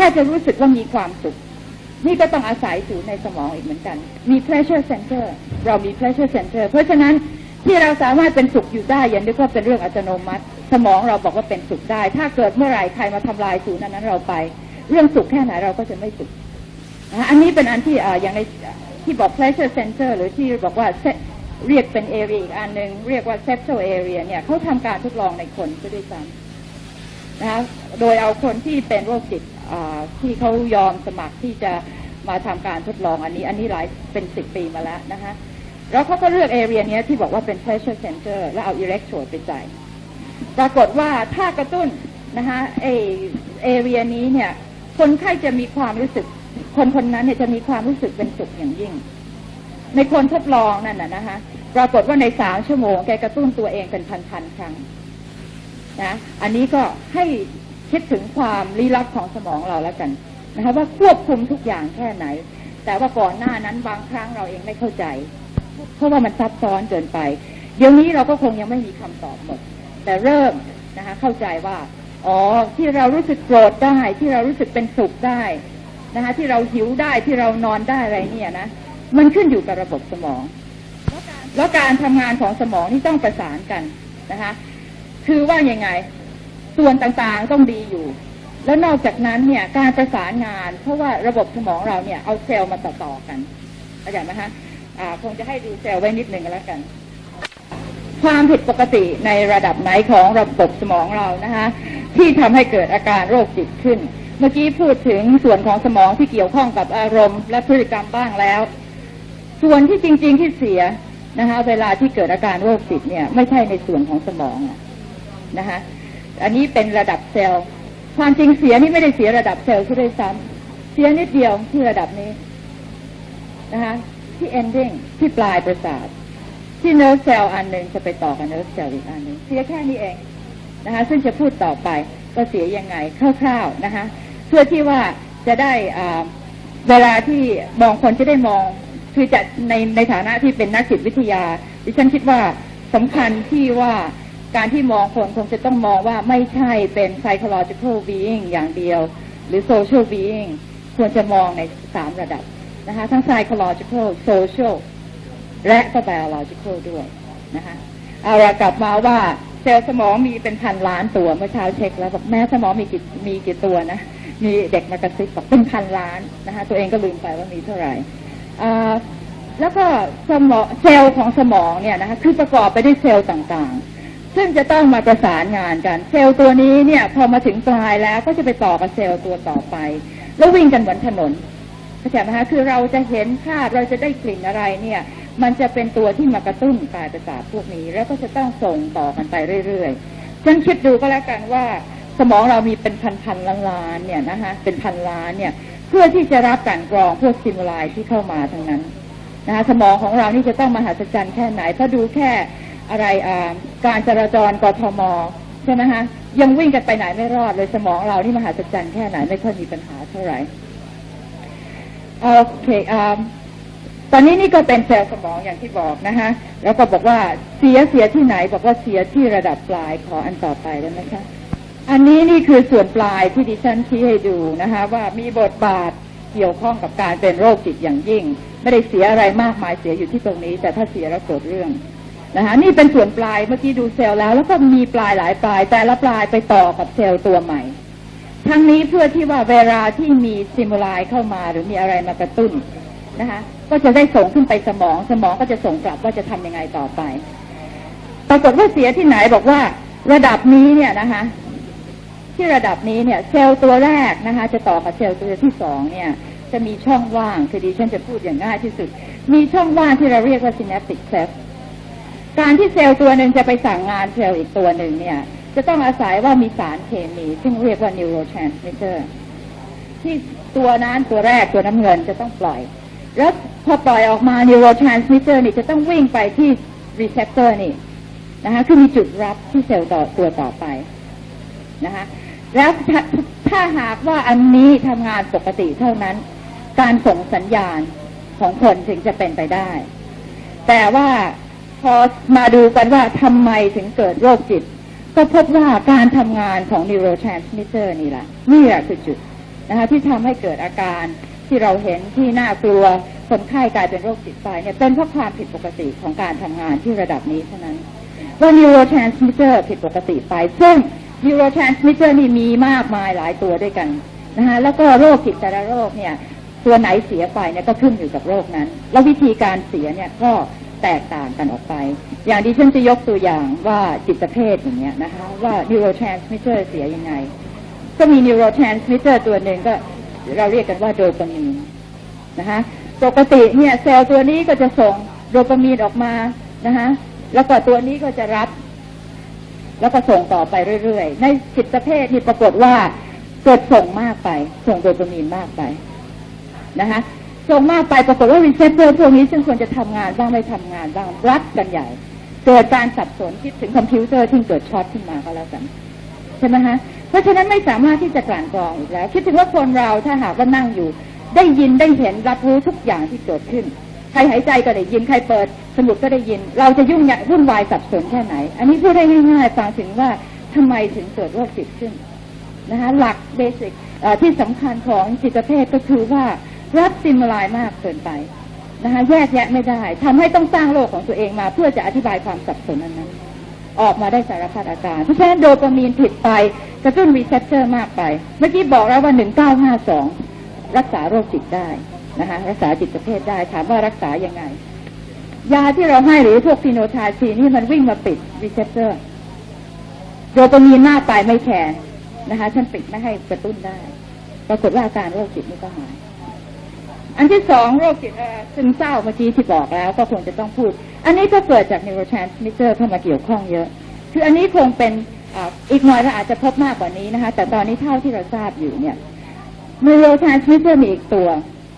แค่จะรู้สึกว่ามีความสุข นี่ก็ต้องอาศัยศูนย์ในสมองอีกเหมือนกัน มี pleasure center เรามี pleasure center เพราะฉะนั้นที่เราสามารถเป็นสุขอยู่ได้อย่านึกว่าเป็นเรื่องอัตโนมัติ สมองเราบอกว่าเป็นสุขได้ ถ้าเกิดเมื่อไหร่ใครมาทำลายศูนย์นนั้นเราไป เรื่องสุขแค่ไหนเราก็จะไม่สุขอันนี้เป็นอันที่อย่างในที่บอก pleasure center หรือที่บอกว่าเรียกเป็น area อีกอันหนึ่งเรียกว่า septal area เนี่ยเขาทำการทดลองในคนก็ด้วยซ้ำนะคะโดยเอาคนที่เป็นโรคจิต ที่เขายอมสมัครที่จะมาทำการทดลองอันนี้ อันนี้หลายเป็นสิบปีมาแล้วนะคะแล้วเขาก็เลือกเอเรียนี้ที่บอกว่าเป็น pressure center แล้วเอาอิเล็กโทรดไปใส่ปรากฏว่าถ้ากระตุ้นนะคะเอเอเรียนี้เนี่ยคนไข้จะมีความรู้สึก คนคนนั้นเนี่ยจะมีความรู้สึกเป็นสุขอย่างยิ่ง ในคนทดลองนั่นน่ะนะคะปรากฏว่าในสามชั่วโมงแกกระตุ้นตัวเองเป็นพันๆครั้งนะ อันนี้ก็ให้ คิดถึงความลี้ลับของสมองเราแล้วกันนะคะว่าควบคุมทุกอย่างแค่ไหน แต่ว่าก่อนหน้านั้นบางครั้งเราเองไม่เข้าใจ เพราะว่ามันซับซ้อนเกินไป เดี๋ยวนี้เราก็คงยังไม่มีคำตอบหมด แต่เริ่มนะคะเข้าใจว่า อ๋อที่เรารู้สึกโกรธได้ ที่เรารู้สึกเป็นสุขได้นะคะที่เราหิวได้ที่เรานอนได้อะไรเนี่ยนะมันขึ้นอยู่กับระบบสมอง แล้วการทำงานของสมองนี่ต้องประสานกันนะคะ คือว่ายังไง ส่วนต่างๆต้องดีอยู่ แล้วนอกจากนั้นเนี่ยการประสานงาน เพราะว่าระบบสมองเราเนี่ยเอาเซลล์มาต่อๆกันเข้าใจไหมคะคงจะให้ดูเซลล์ไว้นิดหนึ่งแล้วกัน ความผิดปกติในระดับไหนของระบบสมองเรานะคะที่ทำให้เกิดอาการโรคจิตขึ้น เมื่อกี้พูดถึงส่วนของสมองที่เกี่ยวข้องกับอารมณ์ และพฤติกรรมบ้างแล้ว ส่วนที่จริง ๆที่เสียนะคะเวลาที่เกิดอาการโรคจิตเนี่ย ไม่ใช่ในส่วนของสมองนะคะ อันนี้เป็นระดับเซลล์ ความจริงเสียนี่ไม่ได้เสียระดับเซลล์ที่ได้ซ้ำเสียนิดเดียวที่ระดับนี้นะคะที่ ending ที่ปลายประสาท ที่เนื้อเซลล์อันหนึ่งจะไปต่อกับเนื้อเซลล์อีกอันหนึ่งเสียแค่นี้เองนะคะซึ่งจะพูดต่อไปก็เสียยังไงคร่าวๆนะคะเพื่อที่ว่าจะได้เวลาที่มองคนจะได้มองคือจะในในฐานะที่เป็นนักจิตวิทยา ดิฉันคิดว่าสำคัญที่ว่า การที่มองคนคงจะต้องมองว่าไม่ใช่เป็น psychological being อย่างเดียว หรือ social being ควรจะมองในสามระดับนะคะทั้ง psychological social และก็ biological ด้วยนะคะเอาละกลับมาว่าเซลล์สมองมีเป็นพันล้านตัวเมื่อเช้าเช็คแล้วบอกแม่สมองมีกี่มีกี่ตัวนะ มีเด็กมากระซิบบอกเป็นพันล้านนะคะตัวเองก็ลืมไปว่ามีเท่าไหร่แล้วก็สมองเซลล์ของสมองเนี่ยนะคะคือประกอบไปด้วยเซลล์ต่างๆ ซึ่งจะต้องมาประสานงานกัน เซลล์ตัวนี้เนี่ย พอมาถึงปลายแล้วก็จะไปต่อกับเซลล์ตัวต่อไป แล้ววิ่งกันเหมือนถนนเข้าใจไหมคะคือเราจะเห็นภาพเราจะได้กลิ่นอะไรเนี่ย มันจะเป็นตัวที่มากระตุ้นกายประสาทพวกนี้ แล้วก็จะต้องส่งต่อกันไปเรื่อยๆฉันคิดดูก็แล้วกันว่า สมองเรามีเป็นพันๆล้านๆเนี่ยนะคะเป็นพันล้านเนี่ยเพื่อที่จะรับการกรองพวกสติมูลายที่เข้ามาทั้งนั้นนะคะสมองของเรานี่จะต้องมหัศจรรย์แค่ไหนถ้าดูแค่ อะไรการจราจรกทมใช่ไหมคะยังวิ่งกันไปไหนไม่รอดเลยสมองเรานี่มหัศจรรย์แค่ไหนไม่ค่อยมีปัญหาเท่าไหร่โอเคอตอนนี้นี่ก็เป็นเซลล์สมองอย่างที่บอกนะคะแล้วก็บอกว่าเสียเสียที่ไหน บอกว่าเสียที่ระดับปลายขออันต่อไปได้ไหมคะอันนี้นี่คือส่วนปลายที่ดิฉันชี้ให้ดูนะคะว่ามีบทบาทเกี่ยวข้องกับการเป็นโรคจิตอย่างยิ่ง ไม่ได้เสียอะไรมากมายเสียอยู่ที่ตรงนี้ แต่ถ้าเสียแล้วเกิดเรื่อง นะคะนี่เป็นส่วนปลายเมื่อกี้ดูเซลล์แล้ว แล้วก็มีปลายหลายปลาย แต่ละปลายไปต่อกับเซลล์ตัวใหม่ ทั้งนี้เพื่อที่ว่าเวลาที่มีสติมูลายเข้ามาหรือมีอะไรมากระตุ้นนะคะก็จะได้ส่งขึ้นไปสมอง สมองก็จะส่งกลับว่าจะทำยังไงต่อไป ปรากฏว่าเสียที่ไหนบอกว่า ระดับนี้เนี่ยนะคะ ที่ระดับนี้เนี่ย เซลล์ตัวแรกนะคะ จะต่อกับเซลล์ตัวที่สองเนี่ย จะมีช่องว่างคือดิฉันจะพูดอย่างง่ายที่สุด มีช่องว่างที่เราเรียกว่า synaptic cleft การที่เซลล์ตัวหนึ่งจะไปสั่งงานเซลล์อีกตัวหนึ่งเนี่ย จะต้องอาศัยว่ามีสารเคมี ซึ่งเรียกว่า neurotransmitter ที่ตัวนั้นตัวแรกตัวน้ำเงินจะต้องปล่อย แล้วพอปล่อยออกมา neurotransmitter นี่จะต้องวิ่งไปที่ receptor นี่นะคะคือมีจุดรับที่เซลล์ต่อตัวต่อไปนะคะแล้วถ้าถ้าหากว่าอันนี้ทำงานปกติเท่านั้น การส่งสัญญาณของคนถึงจะเป็นไปได้ แต่ว่า พอมาดูกันว่าทำไมถึงเกิดโรคจิต ก็พบว่าการทำงานของ neurotransmitter นี่แหละนี่แหละคือจุดนะคะที่ทำให้เกิดอาการที่เราเห็นที่น่ากลัวคนไข้กลายเป็นโรคจิตไปเนี่ยเป็นเพราะความผิดปกติของการทำงานที่ระดับนี้เท่านั้น ว่า neurotransmitter ผิดปกติไป ซึ่ง neurotransmitter นี่มีมากมายหลายตัวด้วยกันนะคะแล้วก็โรคจิตแต่ละโรคเนี่ยตัวไหนเสียไปเนี่ยก็ขึ้นอยู่กับโรคนั้น แล้ววิธีการเสียเนี่ยก็ แตกต่างกันออกไป อย่างที่ฉันจะยกตัวอย่างว่าจิตเภทอย่างเงี้ยนะคะว่า neurotransmitter เสียยังไง ก็มี neurotransmitter ตัวหนึ่งก็เราเรียกกันว่าโดปามีนนะคะปกติเนี่ยเซลล์ตัวนี้ก็จะส่งโดปามีนออกมานะคะแล้วก็ตัวนี้ก็จะรับ แล้วก็ส่งต่อไปเรื่อยๆ ในจิตเภทนี่ปรากฏว่าเกิดส่งมากไป ส่งโดปามีนมากไปนะคะ ส่งมากไปปรากฏว่ารีเซพเตอร์พวกนี้ซึ่งควรจะทำงานบ้างไม่ทำงานบ้างรัดกันใหญ่ เกิดการสับสนคิดถึงคอมพิวเตอร์ที่เกิดช็อตขึ้นมาก็แล้วกันใช่ไหมฮะเพราะฉะนั้นไม่สามารถที่จะกลั่นกรองอีกแล้ว คิดถึงว่าคนเราถ้าหากว่านั่งอยู่ ได้ยินได้เห็นรับรู้ทุกอย่างที่เกิดขึ้นใครหายใจก็ได้ยินใครเปิดสมุดก็ได้ยิน เราจะยุ่งยากวุ่นวายสับสนแค่ไหน อันนี้พูดได้ง่ายๆฟังถึงว่าทำไมถึงเกิดโรคจิตขึ้นนะคะหลักเบสิกที่สำคัญของจิตเภทก็คือว่า รับซิมลายมากเกินไปนะคะแยกแยะไม่ได้ทำให้ต้องสร้างโลกของตัวเองมา เพื่อจะอธิบายความสับสนนั้น ออกมาได้สารพัดอาการเพราะฉะนั้นโดปามีนผิดไปกระตุ้นรีเซพเตอร์มากไป เมื่อกี้บอกแล้วว่า1952รักษาโรคจิตได้นะคะรักษาจิตเภทได้ ถามว่ารักษายังไง ยาที่เราให้หรือพวกฟีโนทาซีนี่มันวิ่งมาปิดรีเซพเตอร์โดปามีนมากไปไม่แคร์นะคะฉันปิดไม่ให้กระตุ้นได้ ปรากฏว่าอาการโรคจิตนี่ก็หาย อันที่สองโรคจิตเอ่อซึมเศร้าเมื่อกี้ที่บอกแล้วก็คงจะต้องพูด อันนี้ก็เกิดจาก neurotransmitter เข้ามาเกี่ยวข้องเยอะ คืออันนี้คงเป็นอ,อีกหน่อยเราอาจจะพบมากกว่านี้นะคะ แต่ตอนนี้เท่าที่เราทราบอยู่เนี่ย neurotransmitter มีอีกตัว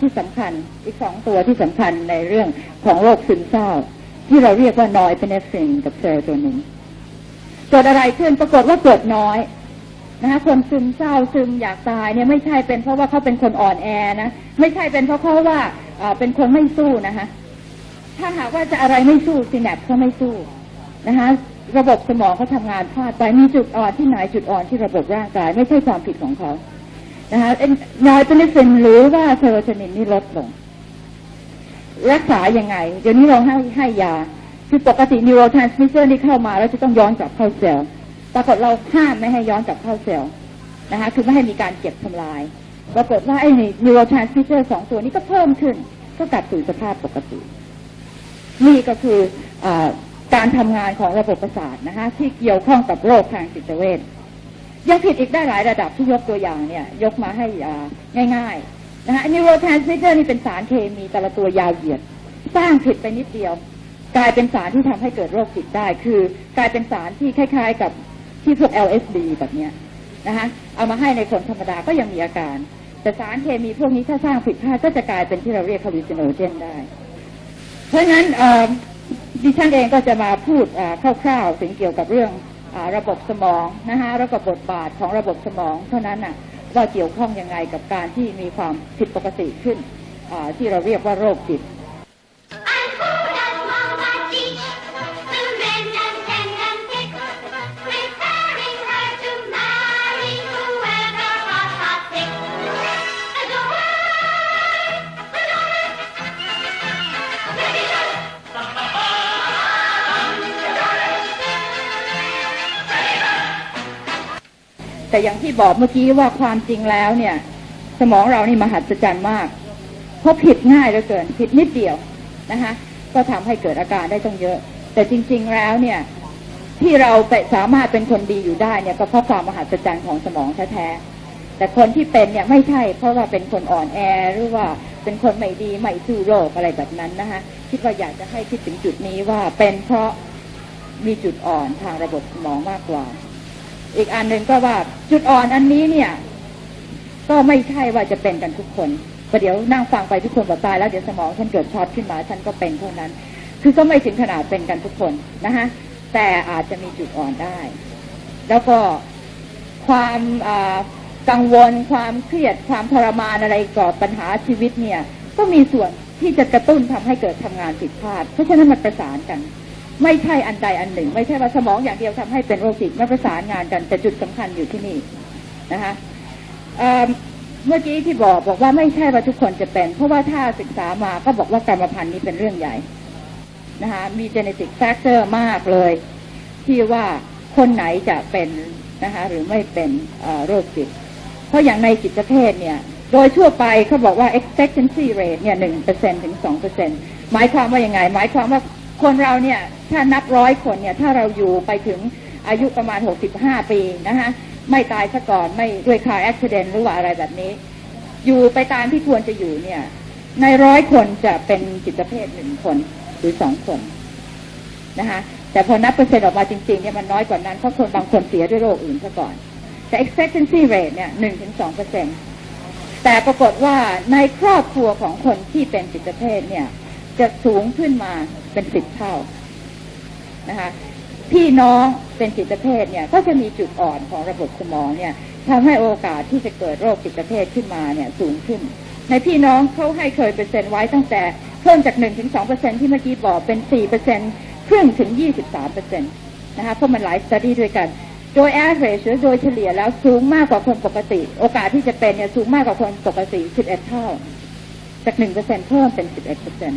ที่สำคัญอีกสองตัวที่สำคัญในเรื่องของโรคซึมเศร้า ที่เราเรียกว่า norepinephrine กับเซลล์ตัวหนึ่งเกิดอะไรขึ้นปรากฏว่าเกิดน้อย นะคะคนซึมเศร้าซึมอยากตายเนี่ยไม่ใช่เป็นเพราะว่าเขาเป็นคนอ่อนแอนะไม่ใช่เป็นเพราะเขาว่าอ่าเป็นคนไม่สู้นะคะถ้าหากว่าจะอะไรไม่สู้ซีแนปเขาไม่สู้นะคะระบบสมองเขาทำงานพลาดไปมีจุดอ่อนที่ไหนจุดอ่อนที่ระบบร่างกาย ไม่ใช่ความผิดของเขานะคะนอยเป็นฟินหรือว่าเซโรโทนินนี่ลดลง รักษายังไง เดี๋ยวนี้เราให้ให้ยา คือปกตินิวโรทรานสมิเตอร์นี่เข้ามา แล้วจะต้องย้อนกลับเข้าเซลล์ ปรากฏเราห้ามไม่ให้ย้อนกลับเข้าเซลล์นะคะคือไม่ให้มีการเก็บทำลาย ปรากฏว่าไอ้นิวโรทรานสมิเตอร์สองตัวนี้ก็เพิ่มขึ้น ก็กลับสู่สภาพปกติ นี่ก็คืออการทำงานของระบบประสาทนะคะที่เกี่ยวข้องกับโรคทางจิตเวชยังผิดอีกได้หลายระดับที่ยกตัวอย่างเนี่ย ยกมาให้ง่ายๆนะคะนิวโรทรานสมิเตอร์นี่เป็นสารเคมีแต่ละตัวยาวเหยียด สร้างผิดไปนิดเดียวกลายเป็นสารที่ทำให้เกิดโรคจิตได้ คือกลายเป็นสารที่คล้าย ๆ กับ ที่พวก LSD แบบเนี้ยนะคะเอามาให้ในคนธรรมดาก็ยังมีอาการ แต่สารเคมีพวกนี้ถ้าสร้างผิดพลาดก็จะกลายเป็นที่เราเรียก hallucinogen ได้ เพราะฉะนั้นดิฉันเองก็จะมาพูดคร่าวๆถึงเกี่ยวกับเรื่องอระบบสมองนะคะแล้วก็บทบาทของระบบสมองเท่านั้นน่ะว่าเกี่ยวข้องยังไงกับการที่มีความผิดปกติขึ้นที่เราเรียกว่าโรคจิต แต่อย่างที่บอกเมื่อกี้ว่าความจริงแล้วเนี่ย สมองเรานี่มหัศจรรย์มากเพราะผิดง่ายเหลือเกิน ผิดนิดเดียวนะคะ ก็ทำให้เกิดอาการได้ต้องเยอะ แต่จริง ๆแล้วเนี่ย ที่เราไปสามารถเป็นคนดีอยู่ได้เนี่ยก็เพราะความมหัศจรรย์ของสมองแท้ๆแต่คนที่เป็นเนี่ยไม่ใช่ เพราะว่าเป็นคนอ่อนแอหรือว่าเป็นคนไม่ดีไม่สู้โรคอะไรแบบนั้นนะคะคิดว่าอยากจะให้คิดถึงจุดนี้ว่าเป็นเพราะมีจุดอ่อนทางระบบสมองมากกว่า อีกอันหนึ่งก็ว่าจุดอ่อนอันนี้เนี่ย ก็ไม่ใช่ว่าจะเป็นกันทุกคนประเดี๋ยวนั่งฟังไปทุกคนบอกตายแล้วเดี๋ยวสมองฉันเกิดช็อตขึ้นมาฉันก็เป็นเท่านั้น คือก็ไม่ถึงขนาดเป็นกันทุกคนนะคะแต่อาจจะมีจุดอ่อนได้ แล้วก็ความกังวลความเครียดความทรมานอะไรก่อปัญหาชีวิตเนี่ย ก็มีส่วนที่จะกระตุ้นทำให้เกิดทำงานผิดพลาด เพราะฉะนั้นมันประสานกัน ไม่ใช่อันใดอันหนึ่ง ไม่ใช่ว่าสมองอย่างเดียวทำให้เป็นโรคจิตไม่ประสานงานกัน แต่จุดสำคัญอยู่ที่นี่นะคะเเมื่อกี้ที่บอกบอกว่าไม่ใช่ว่าทุกคนจะเป็น เพราะว่าถ้าศึกษามาก็บอกว่ากรรมพันธุ์นี้เป็นเรื่องใหญ่นะคะมี genetic factor มากเลย ที่ว่าคนไหนจะเป็นนะคะหรือไม่เป็นโรคจิต เพราะอย่างในจิตเภทเนี่ยโดยทั่วไปเขาบอกว่า expectancy rate เนี่ยหนึ่งเปอร์เซ็นถึงสองเปอร์เซ็นหมายความว่ายังไง หมายความว่าคนเราเนี่ย ถ้านับร้อยคนเนี่ยถ้าเราอยู่ไปถึงอายุประมาณหกสิบห้าปีนะคะไม่ตายซะก่อนไม่ด้วยคาร์แอคซิเดนหรือว่าอะไรแบบนี้ อยู่ไปตามที่ควรจะอยู่เนี่ย ในร้อยคนจะเป็นจิตเภทหนึ่งคนหรือสองคนนะคะแต่พอนับเปอร์เซ็นต์ออกมาจริงๆเนี่ยมันน้อยกว่านั้นเพราะคนบางคนเสียด้วยโรคอื่นซะก่อน แต่ expectancy rate เนี่ยหนึ่งถึงสองเปอร์เซ็นตแต่ปรากฏว่าในครอบครัวของคนที่เป็นจิตเภทเนี่ย จะสูงขึ้นมาเป็นสิบเท่า นะคะพี่น้องเป็นจิตเภทเนี่ยก็จะมีจุดอ่อนของระบบสมองเนี่ยทำให้โอกาสที่จะเกิดโรคจิตเภทขึ้นมาเนี่ยสูงขึ้น ในพี่น้องเขาให้เคยเปอร์เซ็นต์ไว้ตั้งแต่เพิ่มจากหนึ่งถึงสองเปอร์เซ็นที่เมื่อกี้บอกเป็นสี่เปอร์เซ็นครึ่งถึงยี่สิบสามเปอร์เซ็นตนะคะเพราะมันหลายสตี้ด้วยกัน โดย average หรือโดยเฉลี่ยแล้วสูงมากกว่าคนปกติ โอกาสที่จะเป็นเนี่ยสูงมากกว่าคนปกติสิบเอ็ดเท่า จากหนึ่งเปอร์เซ็นเพิ่มเป็นสิบเอ็ดเปอร์เซ็น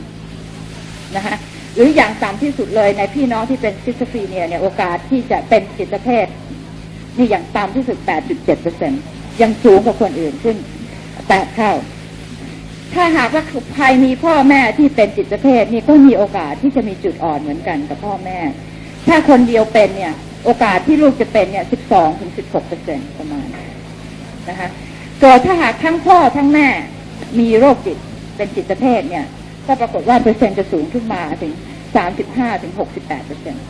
นะคะ หรืออย่างต่ำที่สุดเลยในพี่น้องที่เป็นซิสฟีเนียเนี่ยโอกาสที่จะเป็นจิตเภทนี่อย่างต่ำที่สุด 8.7เปอร์เซ็นยังสูงกว่าคนอื่นขึ้นแปดเท่า ถ้าหากว่าใครมีพ่อแม่ที่เป็นจิตเภทนี่ก็มีโอกาสที่จะมีจุดอ่อนเหมือนกันกับพ่อแม่ ถ้าคนเดียวเป็นเนี่ย โอกาสที่ลูกจะเป็นเนี่ย 12ถึง16เปอร์เซ็นประมาณนะคะส่วนถ้าหากทั้งพ่อทั้งแม่มีโรคจิตเป็นจิตเภทเนี่ย ก็ปรากฏว่าเปอร์เซ็นต์จะสูงขึ้นมาถึง35ถึง68เปอร์เซ็นต์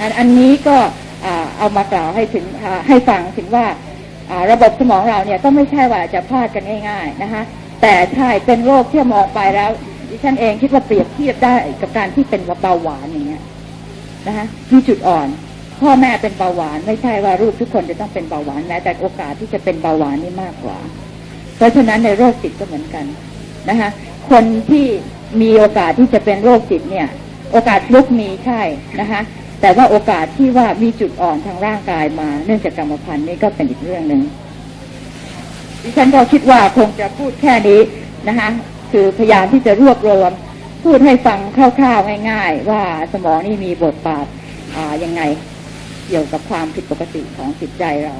อันอันนี้ก็เอามากล่าวให้ถึงให้ฟังถึงว่าอ่าระบบสมองเราเนี่ยก็ไม่ใช่ว่าจะพลาดกันง่าย ๆนะคะ แต่ใช่เป็นโรคที่มองไปแล้วดิฉันเองคิดว่าเปรียบเทียบได้กับการที่เป็นเบาหวานอย่างเงี้ยนะคะมีจุดอ่อน พ่อแม่เป็นเบาหวานไม่ใช่ว่าลูกทุกคนจะต้องเป็นเบาหวานแม้แต่โอกาสที่จะเป็นเบาหวานนี่มากกว่า เพราะฉะนั้นในโรคจิตก็เหมือนกันนะคะ คนที่มีโอกาสที่จะเป็นโรคจิตเนี่ย โอกาสลุกมีใช่นะคะ แต่ว่าโอกาสที่ว่ามีจุดอ่อนทางร่างกายมา เนื่องจากกรรมพันธุ์นี่ก็เป็นอีกเรื่องหนึ่งดิฉันก็คิดว่าคงจะพูดแค่นี้นะคะคือพยายามที่จะรวบรวม พูดให้ฟังคร่าวๆง่าย ๆ ว่าสมองนี่มีบทบาทอ่ายังไงเกี่ยวกับความผิดปกติของจิตใจเรา